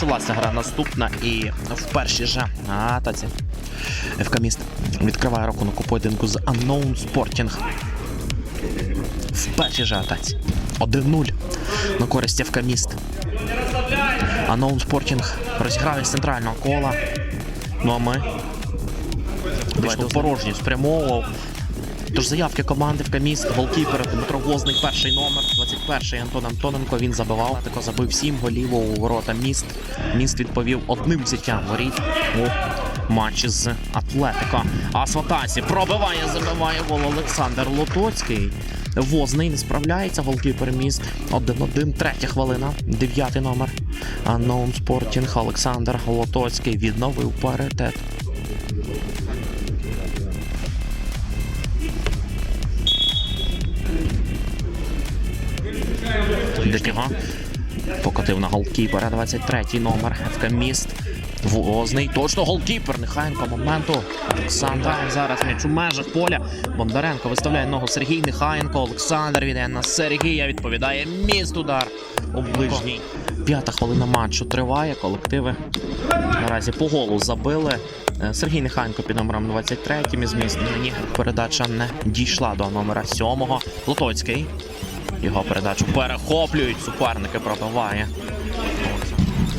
Розпочалася гра наступна і в першій же атаці ФК Міст відкриває рахунок у поєдинку з Unknown Sporting. В першій же атаці 1-0 на користь ФК Міст. Unknown Sporting розіграє з центрального кола. Ну а ми вийшли в порожню спрямовував. Тож заявки команди в каміст, голкіпер Дмитро Возник, перший номер, 21-й Антон Антоненко. Він забивав. Тако забив 7 голів у ворота міст. Міст відповів одним взяттям воріт у матчі з Атлетико. А Сватасі пробиває, забиває гол Олександр Лотоцький. Возний не справляється, голкіпер міст. 1-1, третя хвилина, дев'ятий номер. Unknown Sporting Олександр Лотоцький відновив паритет. Дитяга покотив на голкіпера 23-й номер ФК Міст. Возний точно голкіпер. Нехаєнко моменту. Олександр зараз м'яч у межах поля. Бондаренко виставляє ногу Сергій Нехаєнко. Олександр віддає на Сергія. Відповідає міст удар у ближній. П'ята хвилина матчу триває. Колективи наразі по голу забили. Е, Сергій Нехаєнко під номером 23 із міст. Передача не дійшла до номера 7. Лотоцький. Його передачу перехоплюють. Суперники пробиває.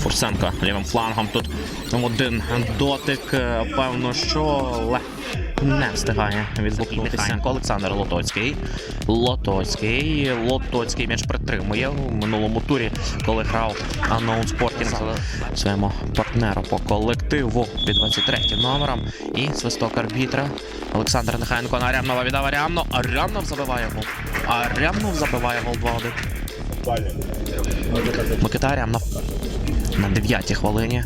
Фурсенко лівим флангом. Тут один дотик. е, Певно, що не встигає відблокнутися. Олександр Лотоцький. Лотоцький. Лотоцький м'яч притримує у минулому турі, коли грав Unknown Sporting своєму партнеру по колективу під 23 номером. І свисток арбітра. Олександр Нехаєнко на Арямнова віддав Арямно. Арямнов забиває гол. Арямнов забиває гол 2-1. Микита Арямнов на 9 хвилині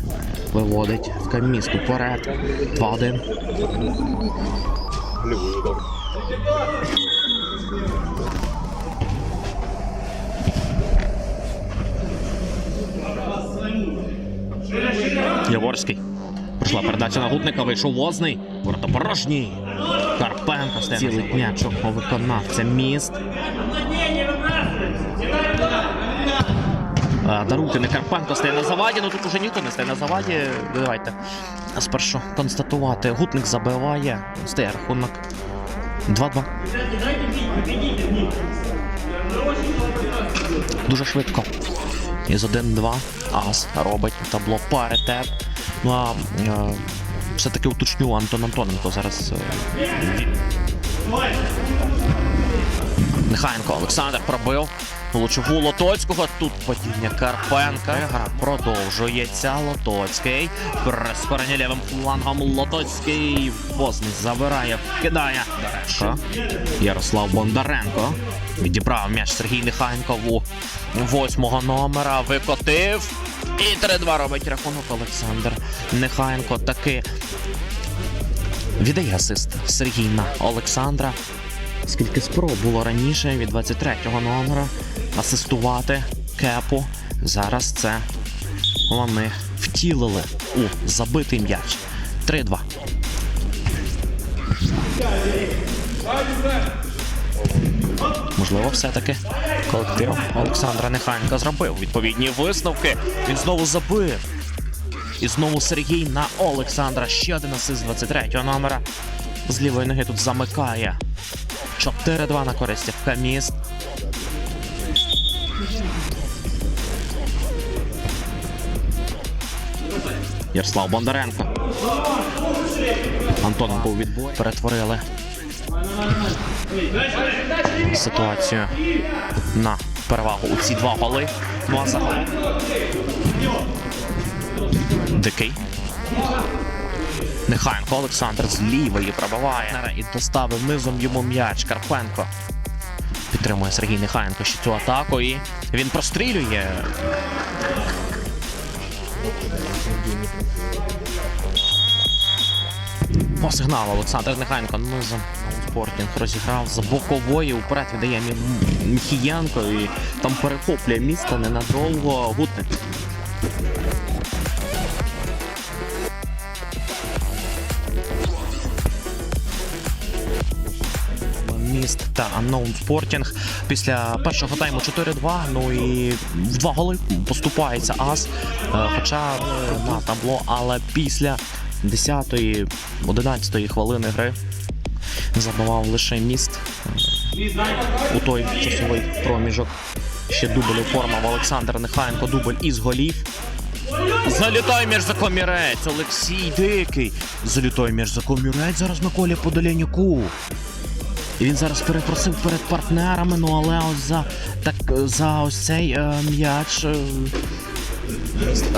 виводить в каміст уперед. 2-1. Яворський. Прийшла передача на гутника, вийшов возний. Ворота порожній. Карпенко стелить м'яч у виконавця міст. А, Даруйте, не Карпенко стає на заваді, ну тут уже ніхто не стає на заваді. Давайте спершу констатувати. Гутник забиває. Стає рахунок 2-2. Дуже швидко. Із 1-2 Ас робить табло паритет. Ну а е, все-таки уточню Антон Антоненко зараз. е, Нехаєнко Олександр пробив. Влучив у Лотоцького. Тут падіння Карпенка. Гра продовжується. Лотоцький. Прискорення лівим флангом. Лотоцький. Возний забирає, кидає. Дарешко. Ярослав Бондаренко. Відібрав м'яч Сергій Нехаєнко у восьмого номера. Викотив. І 3-2 робить рахунок Олександр Нехаєнко. Таки віддає асист Сергій на Олександра. Скільки спроб було раніше від 23-го номера асистувати кепу. Зараз це вони втілили у забитий м'яч. 3-2. Можливо, все-таки колектив Олександра Нехайенка зробив відповідні висновки. Він знову забив. І знову Сергій на Олександра. Ще один асист 23-го номера. З лівої ноги тут замикає. 4-2 на користь ФК міст. Ярослав Бондаренко. Антоненко у відборі. Перетворили ситуацію на перевагу у ці два голи. Ну а загалом. Дикий. Нехаєнко Олександр з лівої пробиває і доставив низом йому м'яч Карпенко. Підтримує Сергій Нехаєнко ще цю атаку і він прострілює. По сигналу Олександр Нехаєнко низом Спортінг розіграв з бокової уперед віддає Міхієнко і там перехоплює місто ненадовго гутник. Та Unknown Sporting. Після першого тайму 4-2. Ну і в два голи поступається Ас. Е, Хоча е, на табло, але після 10-ї, 11-ї хвилини гри забивав лише міст у той часовий проміжок. Ще дубль оформив Олександр Нехаєнко, дубль із голів. Залітай між Олексій Дикий. Залітай між за комірець зараз Миколі Подоленюку. І він зараз перепросив перед партнерами, ну але ось за так за ось цей е, м'яч е,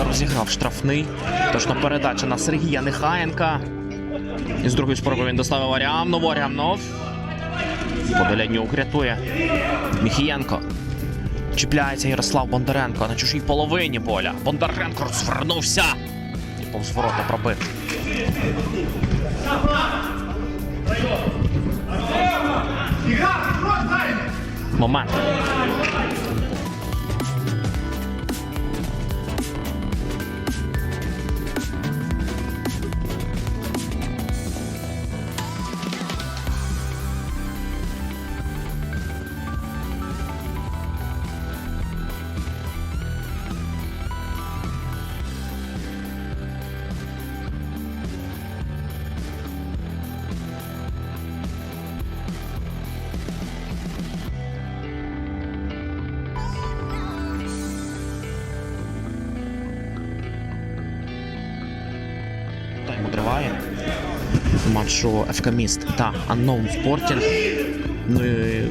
розіграв штрафний. Точно передача на Сергія Нехаєнка. І з другої спроби він доставив Аріамнов. Аріамнов. Подолянюк рятує. Міхієнко. Чіпляється Ярослав Бондаренко на чужій половині поля. Бондаренко розвернувся. І повз ворота пробив. Момент. Тайму Матчу ФК та Unknown Sporting. Ну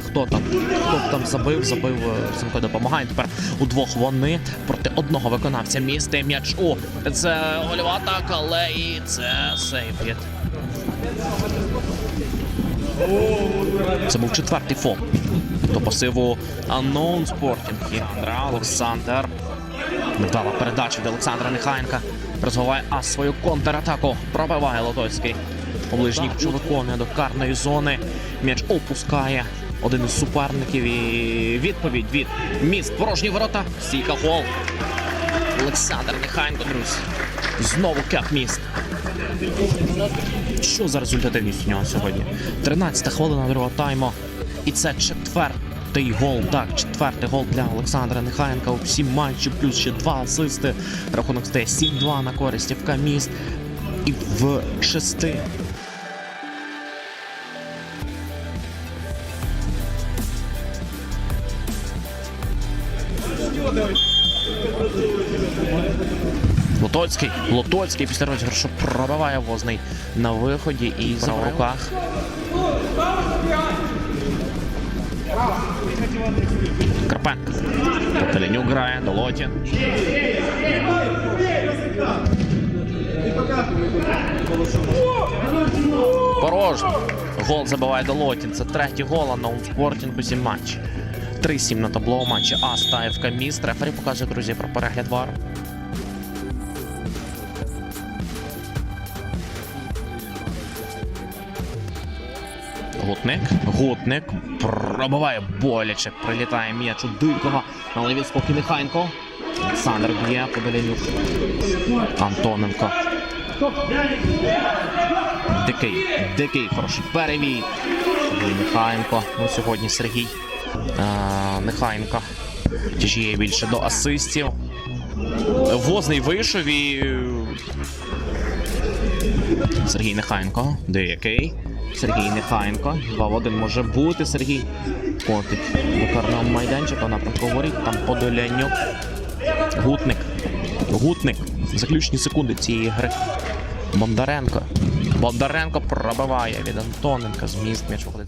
хто там? Хто там забив? Забив е, Семко допомагає. Тепер удвох вони проти одного виконавця міста. М'яч. О, це гольова атака, але і це від. Це був четвертий фол. До пасиву Unknown Sporting. І Андра Олександр. Невдала передача від Олександра Нехаєнка. Розвиває ас свою контратаку. Пробиває Лотоцький. У ближній виконує до карної зони. М'яч опускає один із суперників. І відповідь від міст. Порожні ворота. Стійка гол. Олександр Нехаєнко, друзі. Знову кеп міст. Що за результативність у нього сьогодні? 13 хвилина другого тайму. І це четвертий гол. Так, четвертий гол для Олександра Нехаєнка у всі матчі, плюс ще два асисти. Рахунок стає 7-2 на користь ФК міст. І в шести. Лотоцький, Лотоцький після розіграшу пробиває возний на виході і в руках. Карпенко. Каталінюк грає, Долотін. Порожньо. Гол забиває Долотін. Це третій гол на Спортінг у сім матчі. 3-7 на табло матчі А Стаєвка міст. Рефері показує, друзі, про перегляд вару. Гутник. Гутник пробиває боляче. Прилітає м'яч у дикого. Але він спокій Нехайнко. Олександр б'є Подолянюк. Антоненко. Дикий, дикий, хороший перевід. Сергій Нехаєнко. Ну, сьогодні Сергій а, Нехаєнко. Тяжіє більше до асистів. Возний вийшов і. Сергій Нехаєнко. Деякий. Сергій Нехаєнко. 2 в 1 може бути. Сергій котить до карного майданчика. Напрямку воріт. Там Подолянюк. Гутник. Гутник. Заключні секунди цієї гри. Бондаренко. Бондаренко пробиває від Антоненка. Зміст м'яч виходить.